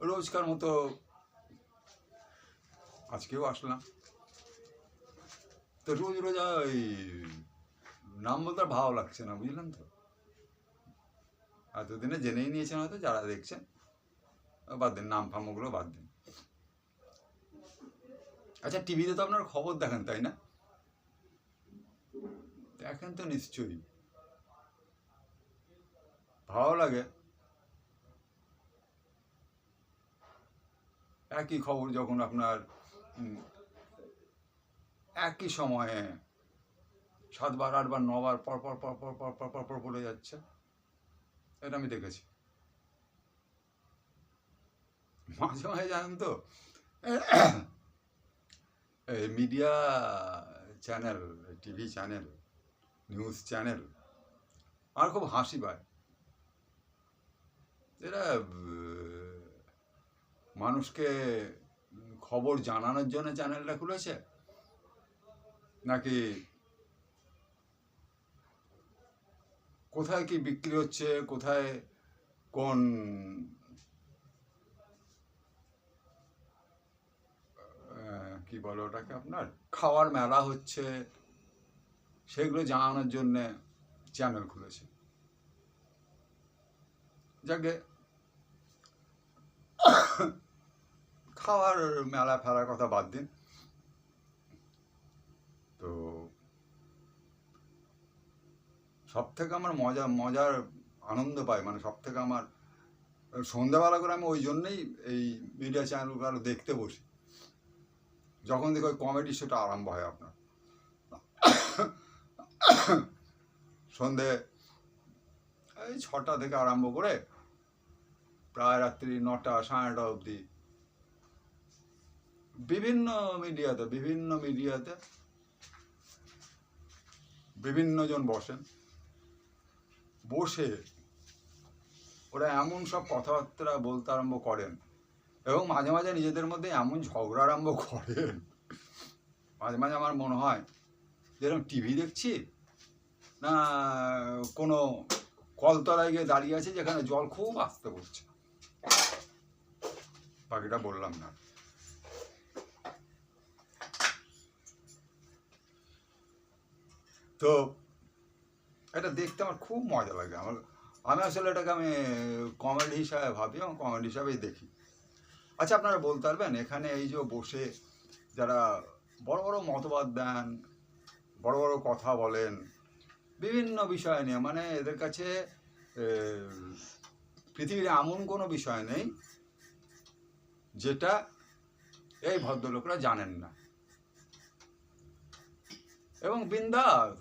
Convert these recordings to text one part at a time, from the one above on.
রোজকার মতো আজকেও আসলাম। তো রোজ রোজ ওই নাম বলতে ভালো লাগছে না, বুঝলেন তো? এতদিনে জেনেই নিয়েছেন হয়তো, যারা দেখছেন, বাদ দিন, নাম ফাম ওগুলো বাদ দিন। আচ্ছা টিভিতে তো আপনার খবর দেখেন, তাই না? দেখেন তো নিশ্চয়ই। ভালো লাগে। একই খবর যখন আপনার একই সময়ে সাতবার, আটবার, নবার, পর পর পর পর পর পর পর পর পড়ে যাচ্ছে, এটা আমি দেখেছি। মাঝে মাঝে জানেন তো? Media channel TV channel news channel আর খুব হাসি পায়। এরা মানুষকে খবর জানানোর জন্য চ্যানেলটা খুলেছে? নাকি কোথায় কি বিক্রি হচ্ছে? কোথায় কোন কি বলে ওটাকে আপনার? খাওয়ার মেলা হচ্ছে। সেগুলো জানানোর জন্যে চ্যানেল খুলেছে। যাকে খাওয়ার মেলা ফেলার কথা বাদ দিন। তো সব থেকে আমার মজা, মজার আনন্দ পাই মানে সব থেকে আমার সন্ধ্যাবেলা করে আমি ওই জন্যই এই মিডিয়া চ্যানেলগুলো দেখতে বসি। যখন দেখি ওই কমেডি শোটা আরম্ভ হয় আপনার। সন্ধে এই ছটা থেকে আরম্ভ করে প্রায় রাত্রি নটা, সাড়ে নটা অবধি। বিভিন্ন মিডিয়াতে বিভিন্ন মিডিয়াতে বিভিন্ন জন বসেন। বসে ওরা এমন সব কথাবার্তা বলতে আরম্ভ করেন। এবং মাঝে মাঝে নিজেদের মধ্যে এমন ঝগড়া আরম্ভ করেন মাঝে মাঝে আমার মনে হয়, যেরকম টিভি দেখছি, না, কোনো কলতলায় গিয়ে দাঁড়িয়ে আছে যেখানে জল খুব আসতে পড়ছে। বাকিটা বললাম না। তো, এটা দেখতে আমার খুব মজা লাগে। আমার, আমি আসলে এটাকে আমি কমেডি হিসাবে ভাবি এবং কমেডি হিসাবেই দেখি। আচ্ছা আপনারা বলতে পারবেন, এখানে এই যে বসে যারা বড় বড় মতবাদ দেন, বড় বড় কথা বলেন, বিভিন্ন বিষয় নিয়ে মানে এদের কাছে পৃথিবীর এমন কোনো বিষয় নেই যেটা এই ভদ্রলোকরা জানেন না। এবং বিন্দাস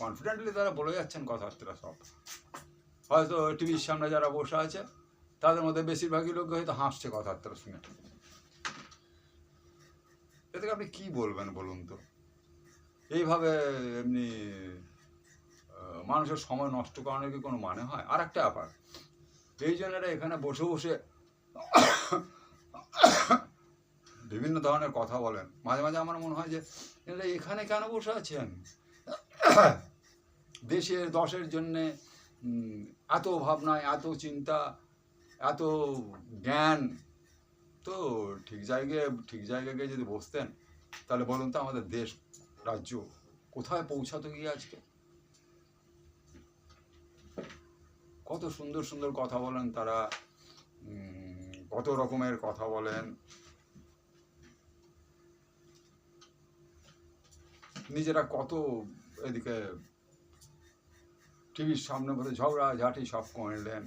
কনফিডেন্টলি তারা বলে যাচ্ছেন কথাবার্তা সব। হয়তো টিভির সামনে যারা বসে আছে তাদের মধ্যে বেশিরভাগই লোক হয়তো হাসছে কথাবার্তা শুনে। এ থেকে আপনি কি বলবেন বলুন তো? এইভাবে এমনি মানুষের সময় নষ্ট করানোর কি কোনো মানে হয়? আর একটা ব্যাপার, এই জনেরা এখানে বসে বসে বিভিন্ন ধরনের কথা বলেন। মাঝে মাঝে আমার মনে হয় যে এখানে কেন বসে আছেন? দেশের দশের জন্যে এত ভাবনা এত চিন্তা এত জ্ঞান, তো ঠিক জায়গায় ঠিক জায়গায় গিয়ে যদি বসতেন, তাহলে বলুন তো আমাদের দেশ, রাজ্য কোথায় পৌঁছাতো গিয়ে আজকে? কত সুন্দর সুন্দর কথা বলেন তারা কত রকমের কথা বলেন। নিজেরা কত এদিকে টিভির সামনে বলে ঝগড়া ঝাঁটি সব করলেন।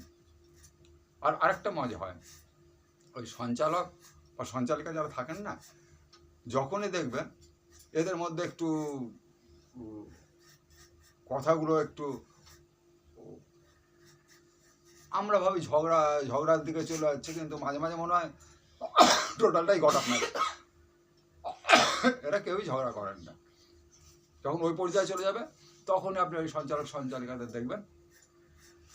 আর আরেকটা মজা হয়। ওই সঞ্চালক বা সঞ্চালিকা যারা থাকেন না, যখনই দেখবেন এদের মধ্যে একটু কথাগুলো একটু, আমরা ভাবি ঝগড়া, ঝগড়ার দিকে চলে যাচ্ছে, কিন্তু মাঝে মাঝে মনে হয় টোটালটাই ঘটাক না এরা কেউই ঝগড়া করেন না। যখন ওই পর্যায়ে চলে যাবে, তখনই আপনি ওই সঞ্চালক, সঞ্চালিকাদের দেখবেন।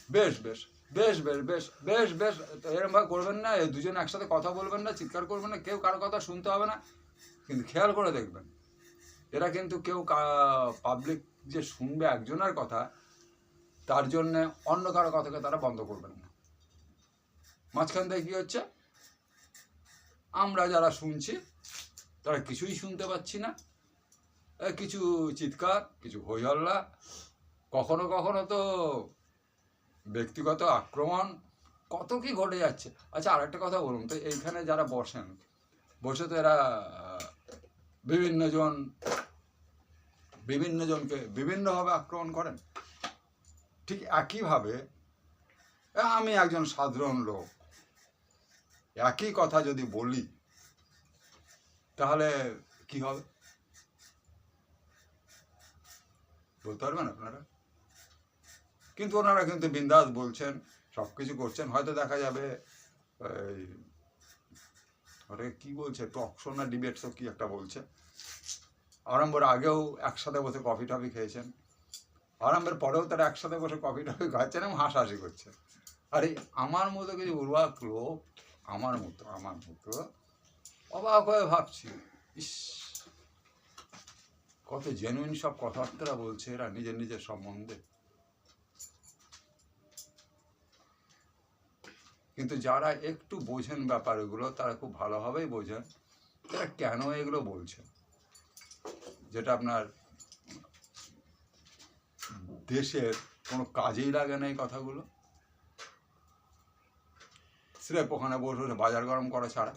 বেশ বেশ। বেশ বেশ বেশ বেশ বেশ তো এরকম ভাবে করবেন না দুজন একসাথে কথা বলবেন না, চিৎকার করবেন না, কেউ কারও কথা শুনতে হবে না, কিন্তু খেয়াল করে দেখবেন। এরা কিন্তু কেউ পাবলিক যে শুনবে একজনের কথা, তার জন্যে অন্য কারও কথাকে তারা বন্ধ করবেন না। মাঝখান থেকে কী হচ্ছে? আমরা যারা শুনছি, তারা কিছুই শুনতে পাচ্ছি না। কিছু চিৎকার, কিছু হই হল্লা কখনো কখনো তো ব্যক্তিগত আক্রমণ কত কি ঘটে যাচ্ছে? আচ্ছা আর একটা কথা বলুন, তো এইখানে যারা বসেন, বসে তো এরা বিভিন্ন জন, বিভিন্ন জনকে বিভিন্নভাবে আক্রমণ করেন। ঠিক একইভাবে আমি একজন সাধারণ লোক, একই কথা যদি বলি, তাহলে কি হবে? বলতে পারবেন আপনারা? কিন্তু ওনারা কিন্তু বিন্দাস বলছেন সব কিছু করছেন। হয়তো দেখা যাবে ওটাকে কি বলছে, টক শো না ডিবেট শো কি একটা বলছে। আরম্ভের আগেও একসাথে বসে কফি টফি খেয়েছেন। আরম্ভের পরেও তারা একসাথে বসে কফি টফি খাচ্ছেন এবং হাসাহাসি করছে আরে আমার মতো কিছু উর্বাক লোক, আমার মতো আমার মতো, অবাক হয়ে ভাবছি, ইস, কত জেনুইন সব কথাবার্তা বলছে এরা নিজের নিজের সম্বন্ধে। কিন্তু যারা একটু বোঝেন ব্যাপারগুলো, তারা খুব ভালোভাবেই বোঝেন তারা কেন এগুলো বলছে যেটা আপনার দেশের কোনো কাজেই লাগে না এই কথাগুলো। স্রেফ ওখানে বসে বাজার গরম করা ছাড়া।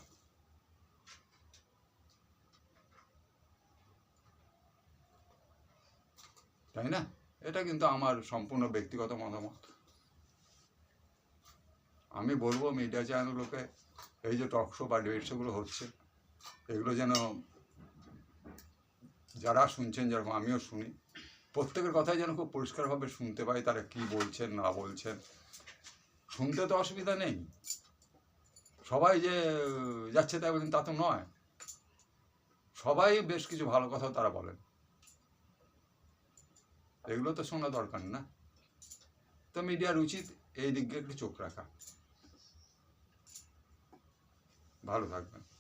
তাই না? এটা কিন্তু আমার সম্পূর্ণ ব্যক্তিগত মতামত। আমি বলব মিডিয়া চ্যানেলগুলোকে এই যে টক শো বা ডিবেট শোগুলো হচ্ছে। এগুলো যেন যারা শুনছেন যেরকম আমিও শুনি। প্রত্যেকের কথাই যেন খুব পরিষ্কারভাবে শুনতে পাই, তারা কি বলছেন, না বলছেন। শুনতে তো অসুবিধা নেই। সবাই যে যাচ্ছে তাই বলছেন, তা তো নয়। সবাই বেশ কিছু ভালো কথাও তারা বলেন। এগুলো তো শোনা দরকার না। তো মিডিয়ার উচিত এই দিকে একটু চোখ রাখা। ভালো থাকবেন।